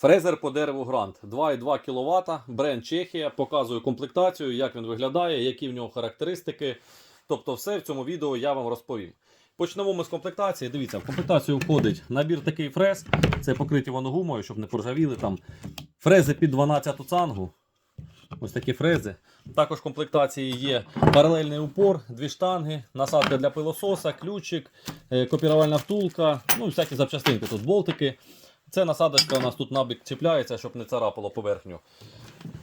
Фрезер по дереву Грант 2,2 кВт, бренд Чехія. Показую комплектацію, як він виглядає, які в нього характеристики. Тобто, все в цьому відео я вам розповім. Почнемо ми з комплектації. Дивіться, в комплектацію входить набір такий фрез. Це покриті воно гумою, щоб не поржавіли там. Фрези під 12 цангу. Ось такі фрези. Також в комплектації є паралельний упор, дві штанги, насадка для пилососа, ключик, е, копірувальна втулка, ну і всякі запчастинки, тут болтики. Це насадочка у нас тут набік чіпляється, щоб не царапало поверхню.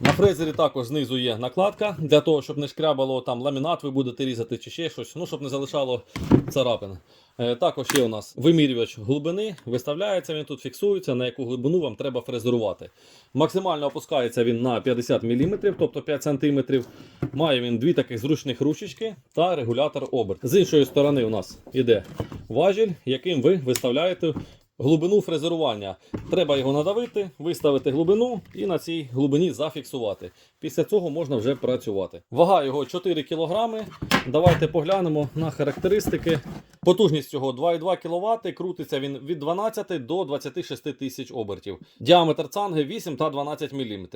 На фрезері також знизу є накладка для того, щоб не шкрябало там ламінат, ви будете різати чи ще щось, ну щоб не залишало царапин. Е, Також є у нас вимірювач глибини, виставляється він тут, фіксується, на яку глибину вам треба фрезерувати. Максимально опускається він на 50 мм, тобто 5 см. Має він дві таких зручних ручечки та регулятор оберт. З іншої сторони у нас іде важіль, яким ви виставляєте глибину фрезерування. Треба його надавити, виставити глибину і на цій глибині зафіксувати. Після цього можна вже працювати. Вага його 4 кг. Давайте поглянемо на характеристики. Потужність цього 2,2 кВт, крутиться він від 12 до 26 тисяч обертів. Діаметр цанги 8 та 12 мм.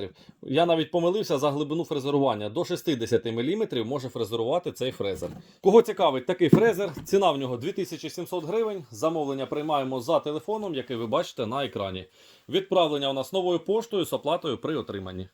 Я навіть помилився за глибину фрезерування. До 60 мм може фрезерувати цей фрезер. Кого цікавить такий фрезер, ціна в нього 2700 гривень. Замовлення приймаємо за телефоном, який ви бачите на екрані. Відправлення у нас новою поштою з оплатою при отриманні.